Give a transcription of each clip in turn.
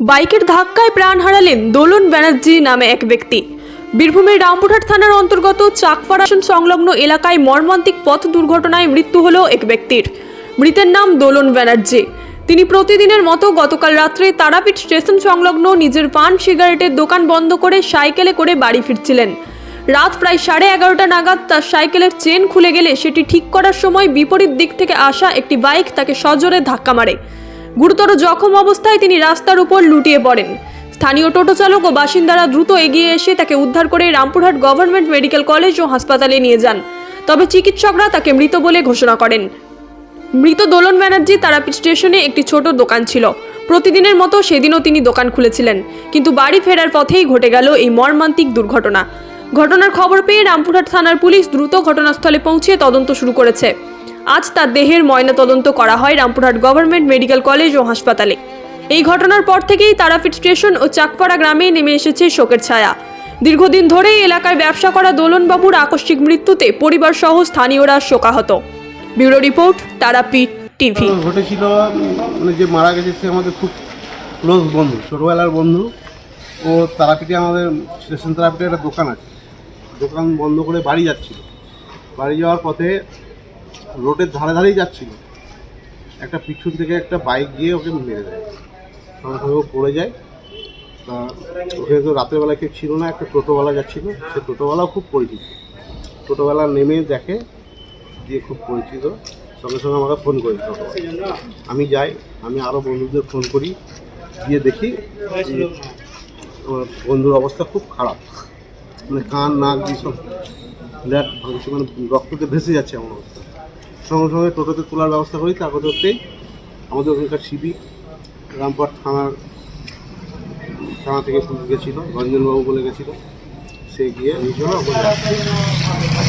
বাইকের ধাক্কায় প্রাণ হারালেন দোলন ব্যানার্জি নামে এক ব্যক্তি। বীরভূমের রামপুরহাট থানার অন্তর্গত চাকপাড়াসন সংলগ্ন এলাকায় মর্মান্তিক পথ দুর্ঘটনায় মৃত্যু হল এক ব্যক্তির। মৃতের নাম দোলন ব্যানার্জি। তিনি প্রতিদিনের মতো গতকাল রাত্রে তারাপীঠ স্টেশন সংলগ্ন নিজের পান সিগারেটের দোকান বন্ধ করে সাইকেলে করে বাড়ি ফিরছিলেন। রাত প্রায় সাড়ে এগারোটা নাগাদ তার সাইকেলের চেন খুলে গেলে সেটি ঠিক করার সময় বিপরীত দিক থেকে আসা একটি বাইক তাকে সজোরে ধাক্কা মারে। গুরুতর জখম অবস্থায় তিনি রাস্তার উপর লুটিয়ে পড়েন। স্থানীয় টোটো চালক ও বাসিন্দারা দ্রুত এগিয়ে এসে তাকে উদ্ধার করে রামপুরহাট গভর্নমেন্ট মেডিকেল কলেজ ও হাসপাতালে নিয়ে যান। তবে চিকিৎসকরা তাকে মৃত বলে ঘোষণা করেন। মৃত দোলন ব্যানার্জি তারাপীঠ স্টেশনে একটি ছোট দোকান ছিল। প্রতিদিনের মতো সেদিনও তিনি দোকান খুলেছিলেন। কিন্তু বাড়ি ফেরার পথেই ঘটে গেল এই মর্মান্তিক দুর্ঘটনা। ঘটনার খবর পেয়ে রামপুরহাট থানার পুলিশ দ্রুত ঘটনাস্থলে পৌঁছে তদন্ত শুরু করেছে। আজ তার দেহের ময়নাতদন্ত করা হয় রামপুরহাট গভর্নমেন্ট মেডিকেল কলেজ ও হাসপাতালে। এই ঘটনার পর থেকেই তারাপীঠ স্টেশন ও চাকপাড়া গ্রামে নেমে এসেছে শোকের ছায়া। দীর্ঘদিন ধরেই এলাকায় ব্যবসা করা দোলনবাবুর আকস্মিক মৃত্যুতে পরিবার সহ স্থানীয়রা শোকাহত। Bureau report, Tarapith TV. ঘটেছিল মানে যে মারা গেছে সে আমাদের খুব ক্লোজ বন্ধু, ছোটোবেলার বন্ধু। ও তারাপীঠে আমাদের, স্টেশন তারাপীঠে একটা দোকান আছে। দোকান বন্ধ করে বাড়ি যাচ্ছিল। বাড়ি যাওয়ার পথে রোডের ধারে ধারেই যাচ্ছিল। একটা পিছন থেকে একটা বাইক গিয়ে ওকে মেরে দেয়। সঙ্গে সঙ্গে পড়ে যায়। তা ওখানে তো রাতের বেলা কেউ ছিল না, একটা টোটোওয়ালা যাচ্ছিল। সে টোটোওয়ালাও খুব পরিচিত। টোটোওয়ালা নেমে দেখে দিয়ে খুব পরিচিত। সঙ্গে সঙ্গে আমাকে ফোন করি আমি যাই, আমি আরও বন্ধুদের ফোন করি। গিয়ে দেখি আমার বন্ধুর অবস্থা খুব খারাপ। মানে কান, নাক দিয়ে সব ল্যাট ভাঙছে মানে রক্ততে ভেসে যাচ্ছে আমার অবস্থা। সঙ্গে সঙ্গে টোটোতে তোলার ব্যবস্থা করি তার করতেই আমাদের ওখানকার শিবি রামপুরহাট থানার থানা থেকে গেছিল, রঞ্জনবাবু বলে গেছিল, সে গিয়ে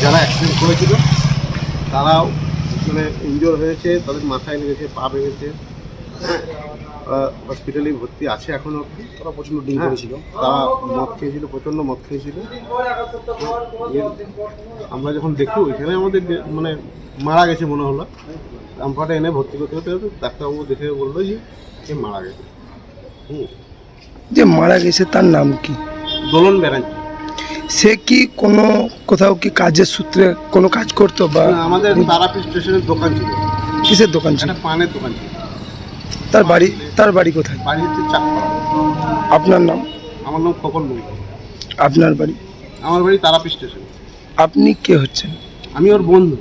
যারা অ্যাক্সিডেন্ট করেছিল, তারাও মানে ইনজোর হয়েছে, তাদের মাথায় লেগেছে, পা ভেঙেছে। হসপিটালেই ভর্তি আছে এখনও অবধি। তারা প্রচণ্ড ডিম হ্যাঁ, করেছিল। তারা মদ খেয়েছিল প্রচণ্ড মদ খেয়েছিল। আমরা যখন দেখি ওইখানে আমাদের মানে মারা গেছে মনে হলো। রামপাটে এনে ভর্তি করতে করতে করতে ডাক্তারবাবু দেখে বলল যে সে মারা গেছে। হুম। যে মারা গেছে তার নাম কি? দোলন ব্যানার্জি। সে কি কোনো কোথাও কি কাজের সূত্রে কোনো কাজ করতো বা আমাদের তারাপীঠ স্টেশনের দোকান ছিল। কিসের দোকান ছিল? পানের দোকান ছিল। তার বাড়ি তার বাড়ি কোথায়? বাড়ি হচ্ছে চাকপাড়া আপনার নাম? আমার নাম খোকন মুই আপনার বাড়ি? আমার বাড়ি তারাপীঠ স্টেশন। আপনি কে হচ্ছেন? আমি ওর বন্ধু।